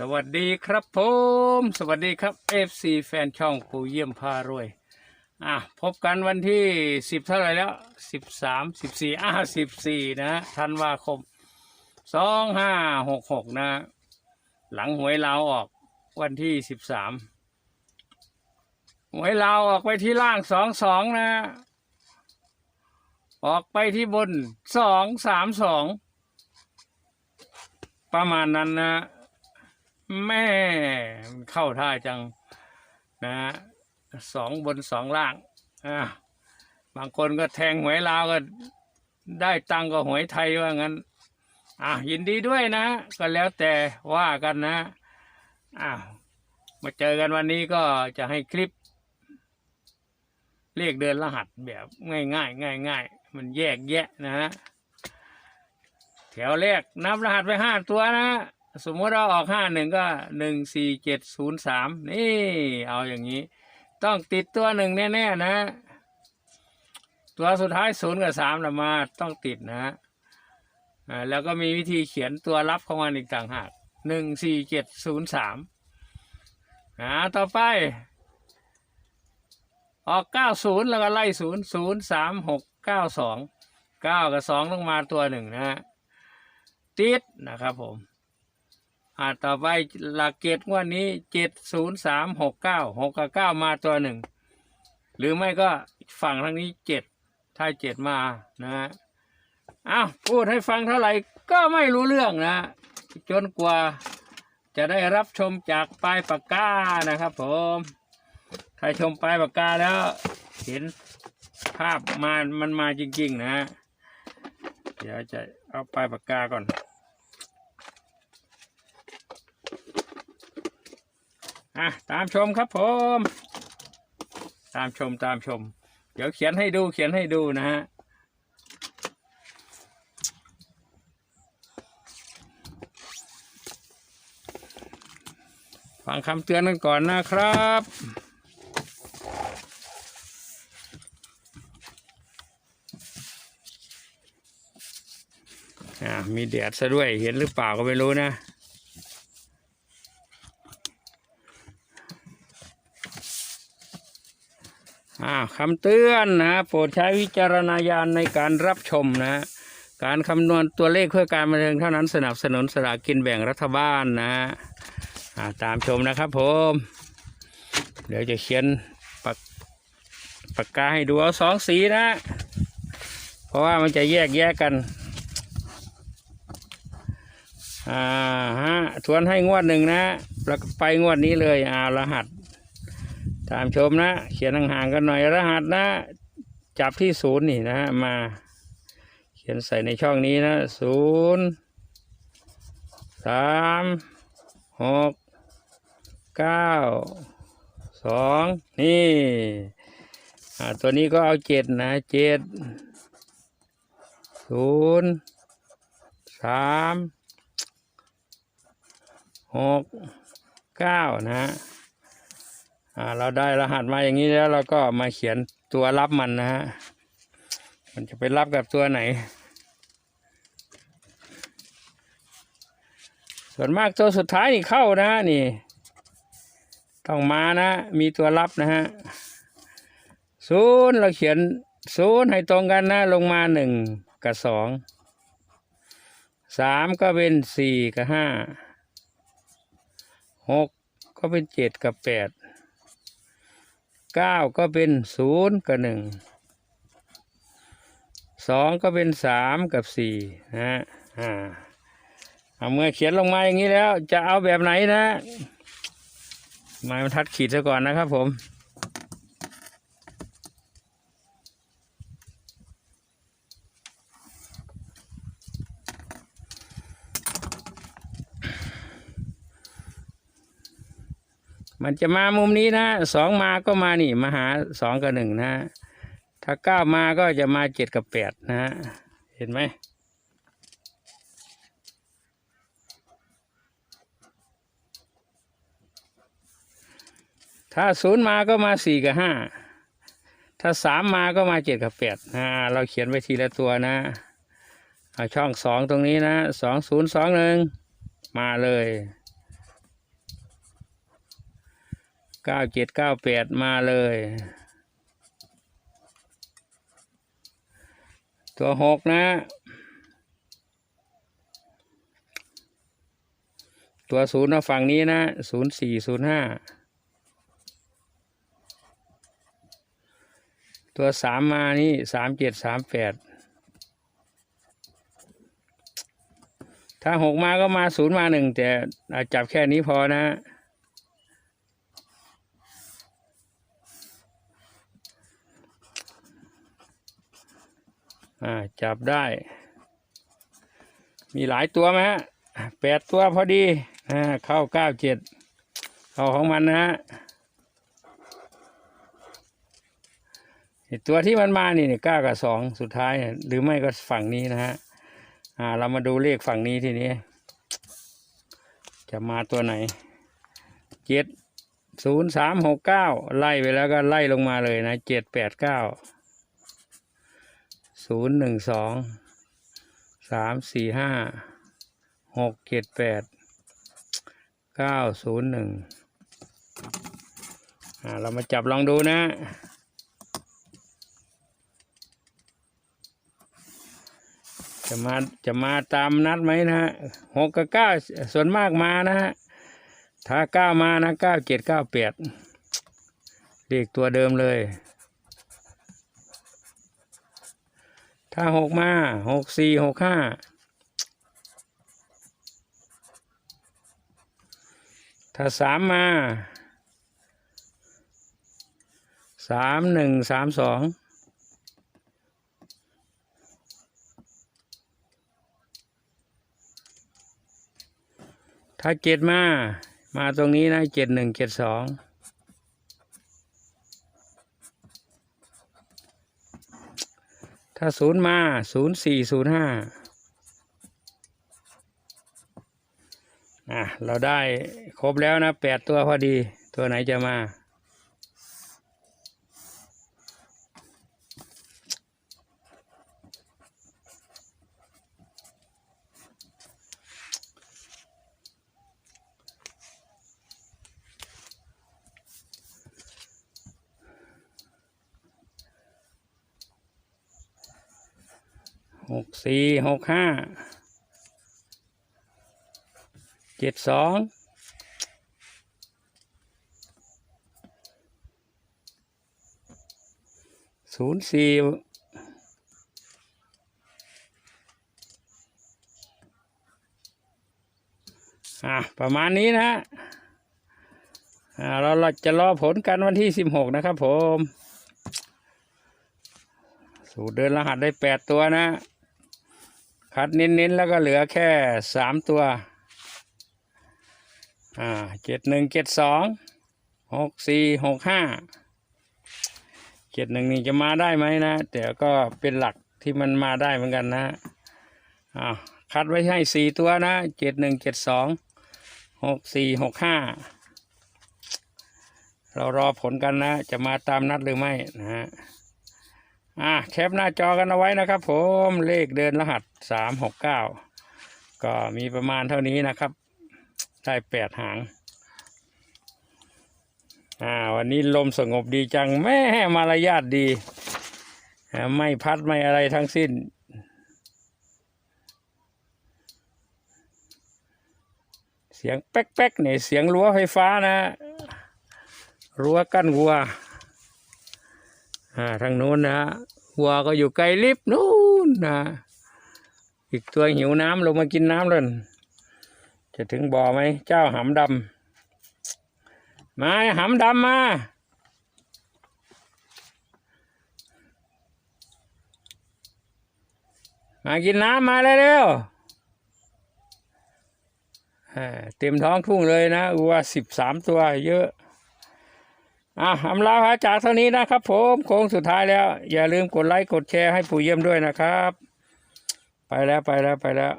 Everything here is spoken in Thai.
สวัสดีครับผม สวัสดีครับ FC แฟนช่องปูเยี่ยมพารวย อะพบกันวันที่สิบเท่าไหร่แล้วสิบสามสิบสี่อะสิบสี่นะธันวาคมสองห้าหกหกนะ หลังหวยเราวออกวันที่สิบสามหวยเราวออกไปที่ล่างสองสองนะ ออกไปที่บนสองสามสองประมาณนั้นนะ แม่เข้าท่าจังนะสองบนสองล่างอ่าบางคนก็แทงหวยลาวก็ได้ตังก็หวยไทยว่างั้นอะยินดีด้วยนะ ก็แล้วแต่ว่ากันนะอ่าวมาเจอกันวันนี้ก็จะให้คลิป เรียกเดินรหัสแบบง่ายง่ายง่ายง่ายมันแยกแยะนะฮะแถวแรกนับรหัสไปห้าตัวนะ สมมติเราออกห้าหนึ่งก็หนึ่งสี่เจ็ดศูนย์สามนี่เอาอย่างนี้ ต้องติดตัวหนึ่งแน่ ๆ นะ ตัวสุดท้ายศูนย์กับสามละมาต้องติดนะอ่าแล้วก็มีวิธีเขียนตัวรับของมันอีกต่างหากหนึ่งสี่เจ็ดศูนย์สามอ่าต่อไป ออกเก้าศูนย์แล้วก็ไล่ศูนย์ศูนย์สามหกเก้าสองเก้ากับสองต้องมาตัวหนึ่งนะฮะติดนะครับผม อ่าต่อไปหลักเกตงวดนี้เจ็ดศูนย์สามหกเก้าหกกับเก้ามาตัวหนึ่ง หรือไม่ก็ฝั่งทางนี้เจ็ดถ้าเจ็ดมานะฮะอ้าวพูดให้ฟังเท่าไหร่ก็ไม่รู้เรื่องนะ จนกว่าจะได้รับชมจากปลายปากกานะครับผม ใครชมปลายปากกาแล้ว เห็นภาพมามันมาจริง ๆ นะ เดี๋ยวจะเอาปลายปากกาก่อน อะตามชมครับผม ตามชมตามชม เดี๋ยวเขียนให้ดูเขียนให้ดูนะฮะฟังคำเตือนกันก่อนนะครับมีแดดซะด้วยเห็นหรือเปล่าก็ไม่รู้นะ อ่าคำเตือนนะโปรดใช้วิจารณญาณในการรับชมนะ การคำนวณตัวเลขเพื่อการบันเทิงเท่านั้นสนับสนุนสลากกินแบ่งรัฐบาลนะอ่าตามชมนะครับผม เดี๋ยวจะเขียนปากปากกาให้ดูเอาสองสีนะ เพราะว่ามันจะแยกแยกกันอ่าฮะทวนให้งวดหนึ่งนะแล้วไปงวดนี้เลยอ่ารหัส ตามชมนะ เขียนห่างๆกันหน่อยรหัสนะ จับที่ศูนย์นี่นะ มา เขียนใส่ในช่องนี้นะศูนย์สามหกเก้าสองนี่ตัวนี้ก็เอาเจ็ดนะเจ็ดศูนย์สามหกเก้านะ อ่าเราได้รหัสมาอย่างนี้แล้วเราก็มาเขียนตัวรับมันนะฮะมันจะไปรับกับตัวไหน ส่วนมากตัวสุดท้ายนี่เข้านะนี่ ต้องมานะ มีตัวรับนะฮะศูนย์เราเขียนศูนย์ให้ตรงกันนะลงมาหนึ่งกับสองสามก็เป็นสี่กับห้าหกก็เป็นเจ็ดกับแปด เก้าก็เป็นศูนย์กับหนึ่งสองก็เป็นสามกับสี่นะฮะเอาเมื่อเขียนลงมาอย่างนี้แล้ว จะเอาแบบไหนนะ มาบรรทัดขีดซะก่อนนะครับผม มันจะมามุมนี้นะสองมาก็มานี่มาหาสองกับหนึ่งนะถ้าเก้ามาก็จะมาเจ็ดกับแปดนะฮะเห็นไหมถ้าศูนย์มาก็มาสี่กับห้าถ้าสามมาก็มาเจ็ดกับแปดนะเราเขียนไว้ทีละตัวนะเอาช่องสองตรงนี้นะสองศูนย์สองหนึ่งมาเลย เก้าเจ็ดเก้าแปดมาเลย ตัวหกนะ ตัวศูนย์นะฝั่งนี้นะศูนย์สี่ศูนย์ห้าตัวสามมานี่สามเจ็ดสามแปดถ้าหกมาก็มาศูนย์มาหนึ่งแต่อาจจับแค่นี้พอนะ อ่าจับได้ มีหลายตัวไหมฮะแปดตัวพอดีอ่าเข้าเก้าเจ็ดเข้าของมันนะฮะตัวที่มันมานี่เนี่ยเก้ากับสองสุดท้ายเนี่ยหรือไม่ก็ฝั่งนี้นะฮะอ่าเรามาดูเลขฝั่งนี้ทีนี้ จะมาตัวไหนเจ็ดศูนย์สามหกเก้าไล่ไปแล้วก็ไล่ลงมาเลยนะเจ็ดแปดเก้า ศูนย์หนึ่งสองสามสี่ห้าหกเจ็ดแปดเก้าศูนย์หนึ่งอ่าเรามาจับลองดูนะจะมาจะมาตามนัดไหมนะฮะหกกับเก้าส่วนมากมานะฮะถ้าเก้ามานะเก้าเจ็ดเก้าแปดเลขตัวเดิมเลย ถ้าหกมาหกสี่หกห้าถ้าสามมาสามหนึ่งสามสองถ้าเจ็ดมา มาตรงนี้นะเจ็ดหนึ่งเจ็ดสอง ถ้าศูนย์มาศูนย์สี่ศูนย์ห้าอะเราได้ครบแล้วนะแปดตัวพอดี ตัวไหนจะมา หกสี่หกห้าเจ็ดสองศูนย์สี่อะประมาณนี้นะอ่าเราเราจะรอผลกันวันที่สิบหกนะครับผม สูตรเดินรหัสได้แปดตัวนะ คัดเน้นๆแล้วก็เหลือแค่สามตัว อ่าเจ็ดหนึ่งเจ็ดสองหกสี่หกห้าเจ็ดหนึ่งนี่จะมาได้ไหมนะแต่ก็เป็นหลักที่มันมาได้เหมือนกันนะอ่าคัดไว้ให้สี่ตัวนะเจ็ดหนึ่งเจ็ดสองหกสี่หกห้าเรารอผลกันนะ จะมาตามนัดหรือไม่นะฮะ อะแคปหน้าจอกันเอาไว้นะครับ ผมเลขเดินรหัสสามหกเก้าก็มีประมาณเท่านี้นะครับ ได้แปดหาง อ่า วันนี้ลมสงบดีจัง แม่มารยาทดี ไม่พัดไม่อะไรทั้งสิ้น เสียงแป๊กๆเนี่ยเสียงรั้วไฟฟ้านะรั้วกั้นวัว อ่าทางโน้นนะฮะวัวก็อยู่ไกลลิฟต์นู้นนะอีกตัวหิวน้ำลงมากินน้ำเลยจะถึงบ่อไหมเจ้าหำดำมาหำดำมามากินน้ำมาเร็วๆอ่าเต็มท้องทุ่งเลยนะวัวสิบสามตัวเยอะ อะอำลาพระจากเท่านี้นะครับ ผมโค้งสุดท้ายแล้ว อย่าลืมกดไลค์กดแชร์ให้ผู้เยี่ยมด้วยนะครับ ไปแล้วไปแล้วไปแล้ว